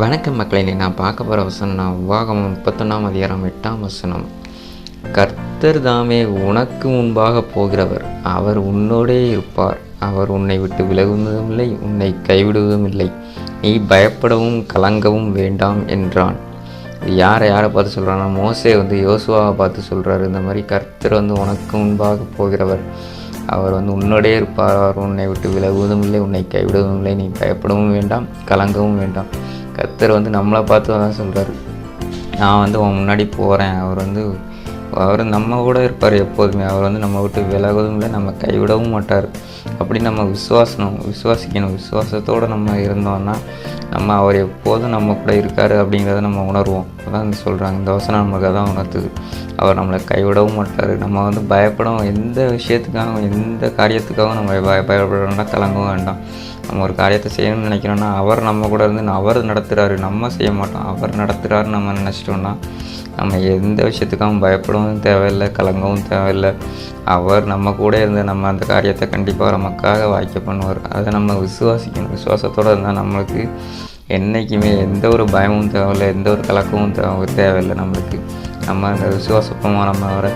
வணக்கம் மக்களை நான் பார்க்க போகிற வசனம் நான் முப்பத்தொன்னாம் அதிகாரம் எட்டாம் வசனம். கர்த்தர் தாமே உனக்கு முன்பாக போகிறவர். அவர் உன்னோடே இருப்பார். அவர் உன்னை விட்டு விலகுவதும் இல்லை உன்னை கைவிடுவதும் இல்லை. நீ பயப்படவும் கலங்கவும் வேண்டாம் என்றான். யாரை யாரை பார்த்து சொல்கிறான்னா மோசே வந்து யோசுவாவை பார்த்து சொல்கிறாரு இந்த மாதிரி கர்த்தர் வந்து உனக்கு முன்பாக போகிறவர். அவர் வந்து உன்னோடே இருப்பார். அவர் உன்னை விட்டு விலகுவதும் இல்லை உன்னை கைவிடுவதும் இல்லை. நீ பயப்படவும் வேண்டாம் கலங்கவும் வேண்டாம். கத்தர் வந்து நம்மளை பார்த்து தான் சொல்கிறார் நான் வந்து உன் முன்னாடி போகிறேன் அவர் வந்து அவர் நம்ம கூட இருப்பார் எப்போதுமே. அவர் வந்து நம்ம விட்டு விலகவும் இல்லை நம்ம கைவிடவும் மாட்டார். அப்படி நம்ம விசுவாசணும் விசுவாசிக்கணும். விசுவாசத்தோடு நம்ம இருந்தோம்னா நம்ம அவர் எப்போதும் நம்ம கூட இருக்கார் அப்படிங்கிறத நம்ம உணர்வோம். அதான் சொல்கிறாங்க இந்த வசனம் நமக்கு அதான் உணர்த்துது. அவர் நம்மளை கைவிடவும் மாட்டார். நம்ம வந்து பயப்படவும் எந்த விஷயத்துக்காகவும் எந்த காரியத்துக்காகவும் நம்ம பய பயப்பட கலங்கவும் வேண்டாம். நம்ம ஒரு காரியத்தை செய்யணும்னு நினைக்கிறோன்னா அவர் நம்ம கூட இருந்து அவர் நடத்துகிறாரு நம்ம செய்ய மாட்டோம். அவர் நடத்துகிறாருன்னு நம்ம நினச்சிட்டோம்னா நம்ம எந்த விஷயத்துக்காகவும் பயப்படவும் தேவையில்லை கலங்கவும் தேவையில்லை. அவர் நம்ம கூட இருந்து நம்ம அந்த காரியத்தை கண்டிப்பாக நமக்காக வாய்க்க பண்ணுவார். அதை நம்ம விசுவாசிக்கணும். விசுவாசத்தோடு இருந்தால் நம்மளுக்கு என்றைக்குமே எந்த ஒரு பயமும் தேவையில்லை எந்த ஒரு கலக்கமும் தேவை தேவையில்லை நம்மளுக்கு. நம்ம அந்த விசுவாசப்பமாக நம்ம அவரை